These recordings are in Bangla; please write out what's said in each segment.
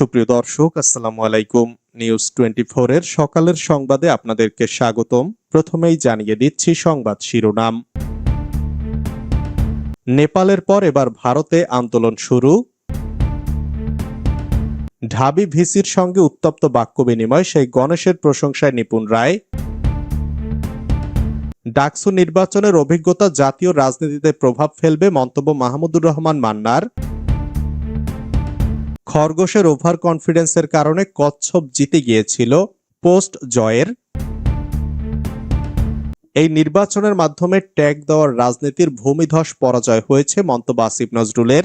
সুপ্রিয় দর্শক, আসসালামু আলাইকুম। নিউজ টোয়েন্টি এর সকালের সংবাদে আপনাদেরকে স্বাগতম। প্রথমেই জানিয়ে দিচ্ছি সংবাদ শিরোনাম। নেপালের পর এবার ভারতে আন্দোলন শুরু। ঢাবি ভিসির সঙ্গে উত্তপ্ত বাক্য বিনিময়, সেই গণেশের প্রশংসায় নিপুণ রায়। ডাকসু নির্বাচনের অভিজ্ঞতা জাতীয় রাজনীতিতে প্রভাব ফেলবে মন্তব্য মাহমুদুর রহমান মান্নার। খরগোশের ওভার কনফিডেন্সের কারণে কচ্ছপ জিতে গিয়েছিল পোস্ট জয়ের। এই নির্বাচনের মাধ্যমে ট্যাগ দেওয়ার রাজনীতির ভূমিধস পরাজয় হয়েছে মন্তব্য আসিফ নজরুলের।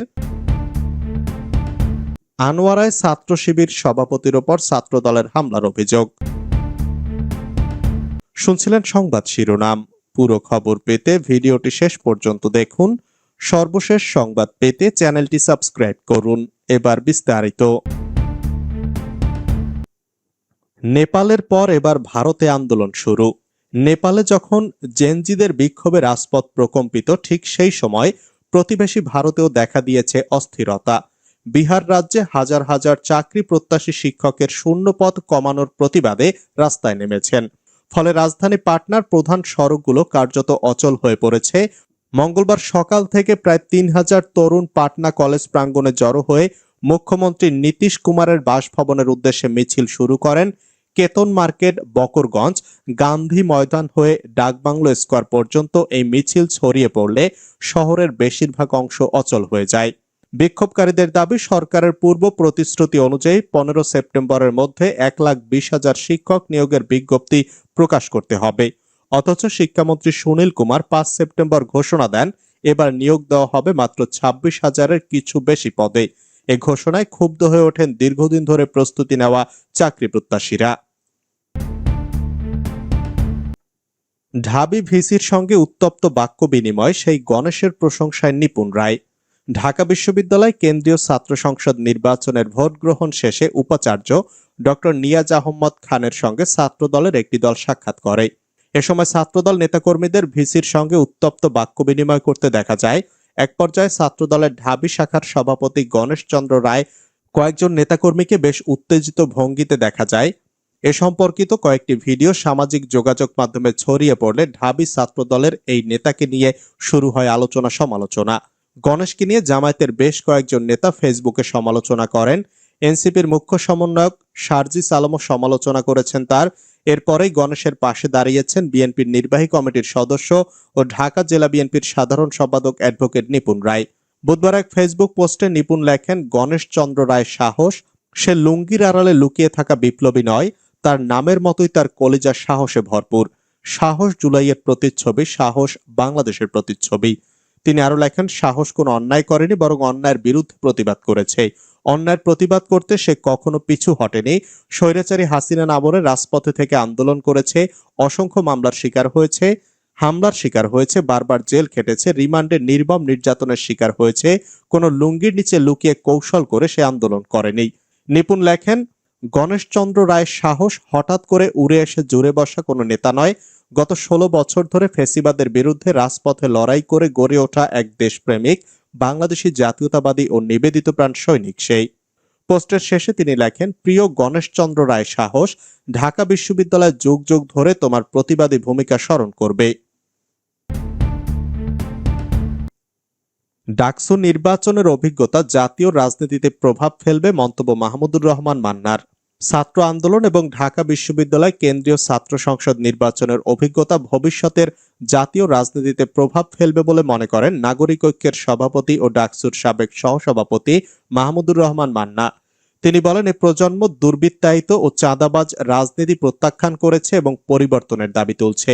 আনোয়ারায় ছাত্র শিবির সভাপতির ওপর ছাত্র দলের হামলার অভিযোগ। শুনছিলেন সংবাদ শিরোনাম। পুরো খবর পেতে ভিডিওটি শেষ পর্যন্ত দেখুন। সর্বশেষ সংবাদ পেতে চ্যানেলটি সাবস্ক্রাইব করুন। এবার বিস্তারিত। নেপালের পর এবার ভারতে আন্দোলন শুরু। নেপালে যখন জেনজিদের বিক্ষোভে রাজপথ প্রকম্পিত, ঠিক সেই সময় প্রতিবেশী ভারতেও দেখা দিয়েছে অস্থিরতা। বিহার রাজ্যে হাজার হাজার চাকরি প্রত্যাশী শিক্ষকের শূন্যপদ কমানোর প্রতিবাদে রাস্তায় নেমেছেন। ফলে রাজধানী পাটনার প্রধান সড়কগুলো কার্যত অচল হয়ে পড়েছে। মঙ্গলবার সকাল থেকে প্রায় তিন হাজার তরুণ পাটনা কলেজ প্রাঙ্গণে জড়ো হয়ে মুখ্যমন্ত্রী নীতিশ কুমারের বাসভবনের উদ্দেশ্যে মিছিল শুরু করেন কেতন মার্কেট, বকরগঞ্জ, গান্ধী ময়দান হয়ে ডাকবাংলো স্কোয়ার পর্যন্ত এই মিছিল ছড়িয়ে পড়লে শহরের বেশিরভাগ অংশ অচল হয়ে যায়। বিক্ষোভকারীদের দাবি, সরকারের পূর্ব প্রতিশ্রুতি অনুযায়ী পনেরো সেপ্টেম্বরের মধ্যে এক লাখ বিশ হাজার শিক্ষক নিয়োগের বিজ্ঞপ্তি প্রকাশ করতে হবে। অথচ শিক্ষামন্ত্রী সুনীল কুমার পাঁচ সেপ্টেম্বর ঘোষণা দেন, এবার নিয়োগ দেওয়া হবে মাত্র ছাব্বিশ হাজারের কিছু বেশি পদে। এ ঘোষণায় ক্ষুব্ধ হয়ে ওঠেন দীর্ঘদিন ধরে প্রস্তুতি নেওয়া চাকরি প্রত্যাশীরা। ঢাবি ভিসির সঙ্গে উত্তপ্ত বাক্য বিনিময় সেই গণেশের প্রশংসায় নিপুণ রায়। ঢাকা বিশ্ববিদ্যালয় কেন্দ্রীয় ছাত্র সংসদ নির্বাচনের ভোট গ্রহণ শেষে উপাচার্য ডক্টর নিয়াজ আহম্মদ খানের সঙ্গে ছাত্র দলের একটি দল সাক্ষাৎ করে। এ সময় ছাত্রদল নেতাকর্মীদের ভিসির সঙ্গে উত্তপ্ত বাক্য বিনিময় করতে দেখা যায়। এক পর্যায়ে ছাত্রদলের ঢাবি শাখার সভাপতি গণেশ চন্দ্র রায় কয়েকজন নেতাকর্মীকে বেশ উত্তেজিত ভঙ্গিতে দেখা যায়। এ সম্পর্কিত কয়েকটি ভিডিও সামাজিক যোগাযোগ মাধ্যমে ছড়িয়ে পড়লে ঢাবি ছাত্রদলের এই নেতাকে নিয়ে শুরু হয় আলোচনা সমালোচনা। গণেশকে নিয়ে জামায়াতের বেশ কয়েকজন নেতা ফেসবুকে সমালোচনা করেন। এনসিপির মুখ্য সমন্বয়ক সার্জিস আলমও সমালোচনা করেছেন তার। এরপরেই গণেশের পাশে দাঁড়িয়েছেন বিএনপির নির্বাহী কমিটির সদস্য ও ঢাকা জেলা বিএনপির সাধারণ সম্পাদক অ্যাডভোকেট নিপুণ রায়। বুধবার এক ফেসবুক পোস্টে নিপুণ লেখেন, গণেশ চন্দ্র রায় সাহস, সে লুঙ্গির আড়ালে লুকিয়ে থাকা বিপ্লবী নয়, তার নামের মতোই তার কলেজার সাহসে ভরপুর। সাহস জুলাইয়ের প্রতিচ্ছবি, সাহস বাংলাদেশের প্রতিচ্ছবি। তিনি আরও লেখেন, সাহস কোনো অন্যায় করেনি, বরং অন্যায়ের বিরুদ্ধে প্রতিবাদ করেছে। অন্যায়ের প্রতিবাদ করতে সে কখনো পিছু হটেনি। স্বৈরাচারী হাসিনা নামরে রাজপথে থেকে আন্দোলন করেছে, অসংখ্য মামলার শিকার হয়েছে, হামলার শিকার হয়েছে, বারবার জেল খেটেছে, রিমান্ডে নির্মম নির্যাতনের শিকার হয়েছে, কোনো লুঙ্গির নিচে লুকিয়ে কৌশল করে সে আন্দোলন করেনি। নিপুণ লেখেন, গণেশচন্দ্র রায়ের সাহস হঠাৎ করে উড়ে এসে জুড়ে বসা কোনো নেতা নয়। গত ষোলো বছর ধরে ফেসিবাদের বিরুদ্ধে রাজপথে লড়াই করে গড়ে ওঠা এক দেশপ্রেমিক বাংলাদেশি জাতীয়তাবাদী ও নিবেদিত প্রাণ সৈনিক সেই। পোস্টের শেষে তিনি লেখেন, প্রিয় গণেশচন্দ্র রায়, সাহস। ঢাকা বিশ্ববিদ্যালয় যুগ যুগ ধরে তোমার প্রতিবাদী ভূমিকা স্মরণ করবে। ডাকসু নির্বাচনের অভিজ্ঞতা জাতীয় রাজনীতিতে প্রভাব ফেলবে মন্তব্য মাহমুদুর রহমান মান্নার। ছাত্র আন্দোলন এবং ঢাকা বিশ্ববিদ্যালয় কেন্দ্রীয় ছাত্র সংসদ নির্বাচনের অভিজ্ঞতা ভবিষ্যতের জাতীয় রাজনীতিতে প্রভাব ফেলবে বলে মনে করেন নাগরিক ঐক্যের সভাপতি ও ডাকসুর সাবেক সহসভাপতি মাহমুদুর রহমান মান্না। তিনি বলেন এই প্রজন্ম দুর্বৃত্তায়িত ও চাঁদাবাজ রাজনীতি প্রত্যাখ্যান করেছে এবং পরিবর্তনের দাবি তুলছে।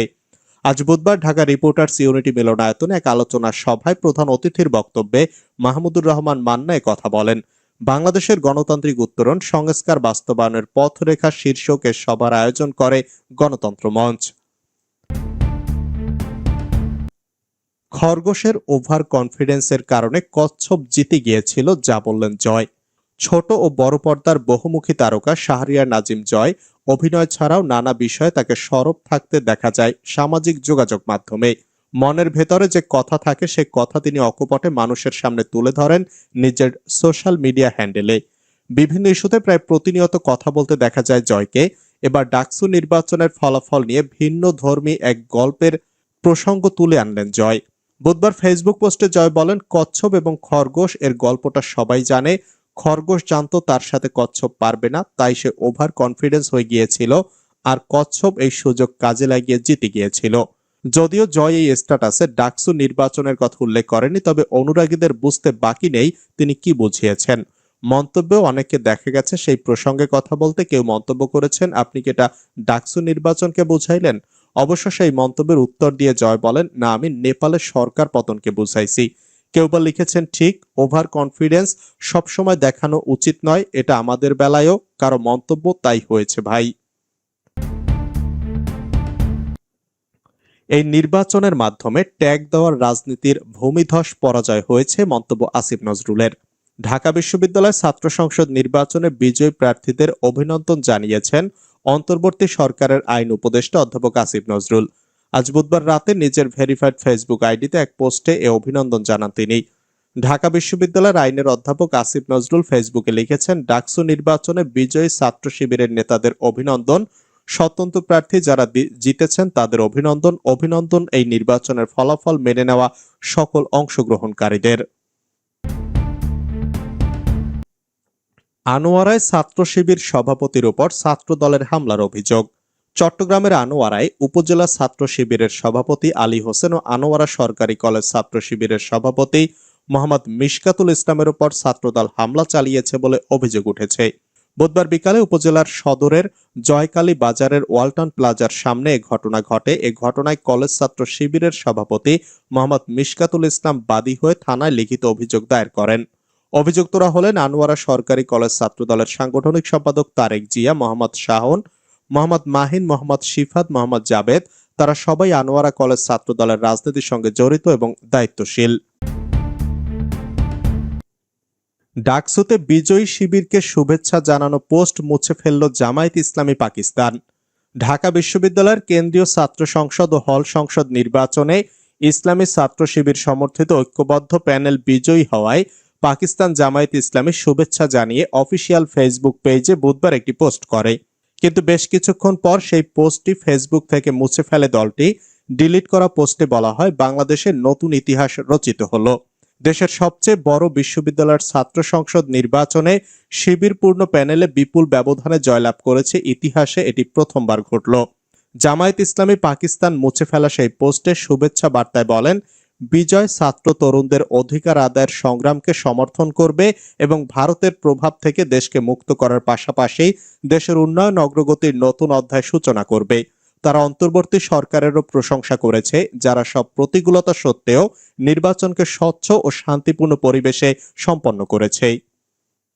আজ বুধবার ঢাকা রিপোর্টার্স ইউনিটি মিলনায়তনে এক আলোচনা সভায় প্রধান অতিথির বক্তব্যে মাহমুদুর রহমান মান্না কথা বলেন। বাংলাদেশের গণতান্ত্রিক উত্তরণ, সংস্কার বাস্তবায়নের পথরেখা শীর্ষক এ সভার আয়োজন করে গণতন্ত্র মঞ্চ। খরগোশের ওভার কনফিডেন্সের কারণে কচ্ছপ জিতে গিয়েছিল যা বললেন জয়। ছোট ও বড় পর্দার বহুমুখী তারকা শাহরিয়ার নাজিম জয় অভিনয় ছাড়াও নানা বিষয়ে তাকে সরব থাকতে দেখা যায় সামাজিক যোগাযোগ মাধ্যমে। মনের ভেতরে যে কথা থাকে সে কথা তিনি অকপটে মানুষের সামনে তুলে ধরেন নিজের সোশ্যাল মিডিয়া হ্যান্ডেলে। বিভিন্ন ইস্যুতে প্রায় প্রতিনিয়ত কথা বলতে দেখা যায় জয়কে। এবার ডাকসু নির্বাচনের ফলাফল নিয়ে ভিন্ন ধর্মী এক গল্পের প্রসঙ্গ তুলে আনলেন জয়। বুধবার ফেসবুক পোস্টে জয় বলেন, কচ্ছপ এবং খরগোশ, এর গল্পটা সবাই জানে। খরগোশ জানতো তার সাথে কচ্ছপ পারবে না, তাই সে ওভার কনফিডেন্স হয়ে গিয়েছিল। আর কচ্ছপ এই সুযোগ কাজে লাগিয়ে জিতে গিয়েছিল। যদিও জয় এই স্ট্যাটাসে ডাকসু নির্বাচনের কথা উল্লেখ করেনি, তবে অনুরাগীদের বুঝতে বাকি নেই তিনি কি বুঝিয়েছেন। মন্তব্যেও অনেকে দেখা গেছে সেই প্রসঙ্গে কথা বলতে কেউ মন্তব্য করেছেন, আপনি কি এটা ডাকসু নির্বাচনকে বুঝাইলেন? অবশ্য সেই মন্তব্যের উত্তর দিয়ে জয় বলেন, না, আমি নেপালের সরকার পতনকে বুঝাইছি। কেউ বা লিখেছেন, ঠিক, ওভার কনফিডেন্স সবসময় দেখানো উচিত নয়, এটা আমাদের বেলায়ও, কারও মন্তব্য তাই হয়েছে ভাই। এই নির্বাচনের মাধ্যমে ট্যাগ দেওয়ার রাজনীতির ভূমিধস পরাজয় হয়েছে মন্তব্য আসিফ নজরুলের। ঢাকা বিশ্ববিদ্যালয় ছাত্র সংসদ নির্বাচনে বিজয়ী প্রার্থীদের অভিনন্দন জানিয়েছেন অন্তর্বর্তী সরকারের আইন উপদেষ্টা অধ্যাপক আসিফ নজরুল। আজ বুধবার রাতে নিজের ভেরিফাইড ফেসবুক আইডিতে এক পোস্টে এ অভিনন্দন জানান তিনি। ঢাকা বিশ্ববিদ্যালয়ের আইনের অধ্যাপক আসিফ নজরুল ফেসবুকে লিখেছেন, ডাকসু নির্বাচনে বিজয়ী ছাত্র শিবিরের নেতাদের অভিনন্দন। স্বতন্ত্র প্রার্থী যারা জিতেছেন তাদের অভিনন্দন। অভিনন্দন এই নির্বাচনের ফলাফল মেনে নেওয়া সকল অংশগ্রহণকারীদের। আনোয়ারায় ছাত্র শিবির সভাপতির উপর ছাত্র দলের হামলার অভিযোগ। চট্টগ্রামের আনোয়ারায় উপজেলা ছাত্র শিবিরের সভাপতি আলী হোসেন ও আনোয়ারা সরকারি কলেজ ছাত্র শিবিরের সভাপতি মোহাম্মদ মিশকাতুল ইসলামের উপর ছাত্রদল হামলা চালিয়েছে বলে অভিযোগ উঠেছে। বুধবার বিকালে উপজেলার সদরের জয়কালী বাজারের ওয়ালটন প্লাজার সামনে এ ঘটনা ঘটে। এ ঘটনায় কলেজ ছাত্র শিবিরের সভাপতি মোহাম্মদ মিশকাতুল ইসলাম বাদী হয়ে থানায় লিখিত অভিযোগ দায়ের করেন। অভিযুক্তরা হলেন আনোয়ারা সরকারি কলেজ ছাত্রদলের সাংগঠনিক সম্পাদক তারেক জিয়া, মোহাম্মদ শাহন, মোহাম্মদ মাহিন, মোহাম্মদ শিফাত, মোহাম্মদ জাবেদ। তারা সবাই আনোয়ারা কলেজ ছাত্রদলের রাজনীতির সঙ্গে জড়িত এবং দায়িত্বশীল। ডাকসুতে বিজয়ী শিবিরকে শুভেচ্ছা জানানো পোস্ট মুছে ফেলল জামায়াত ইসলামী পাকিস্তান। ঢাকা বিশ্ববিদ্যালয়ের কেন্দ্রীয় ছাত্র সংসদ ও হল সংসদ নির্বাচনে ইসলামী ছাত্র শিবির সমর্থিত ঐক্যবদ্ধ প্যানেল বিজয়ী হওয়ায় পাকিস্তান জামায়াত ইসলামী শুভেচ্ছা জানিয়ে অফিসিয়াল ফেসবুক পেজে বুধবার একটি পোস্ট করে। কিন্তু বেশ কিছুক্ষণ পর সেই পোস্টটি ফেসবুক থেকে মুছে ফেলে দলটি। ডিলিট করা পোস্টে বলা হয়, বাংলাদেশের নতুন ইতিহাস রচিত হলো। দেশের সবচেয়ে বড় বিশ্ববিদ্যালয়ের ছাত্র সংসদ নির্বাচনে শিবিরপূর্ণ প্যানেলে বিপুল ব্যবধানে জয়লাভ করেছে ইতিহাসে এটি প্রথমবার ঘটল। জামায়াত ইসলামী পাকিস্তান মুছে ফেলা সেই পোস্টে শুভেচ্ছা বার্তায় বলেন, বিজয় ছাত্র তরুণদের অধিকার আদায়ের সংগ্রামকে সমর্থন করবে এবং ভারতের প্রভাব থেকে দেশকে মুক্ত করার পাশাপাশি দেশের উন্নয়ন অগ্রগতির নতুন অধ্যায় সূচনা করবে। তারা অন্তর্বর্তী সরকারেরও প্রশংসা করেছে, যারা সব প্রতিকূলতা সত্ত্বেও নির্বাচনকে স্বচ্ছ ও শান্তিপূর্ণ পরিবেশে সম্পন্ন করেছে।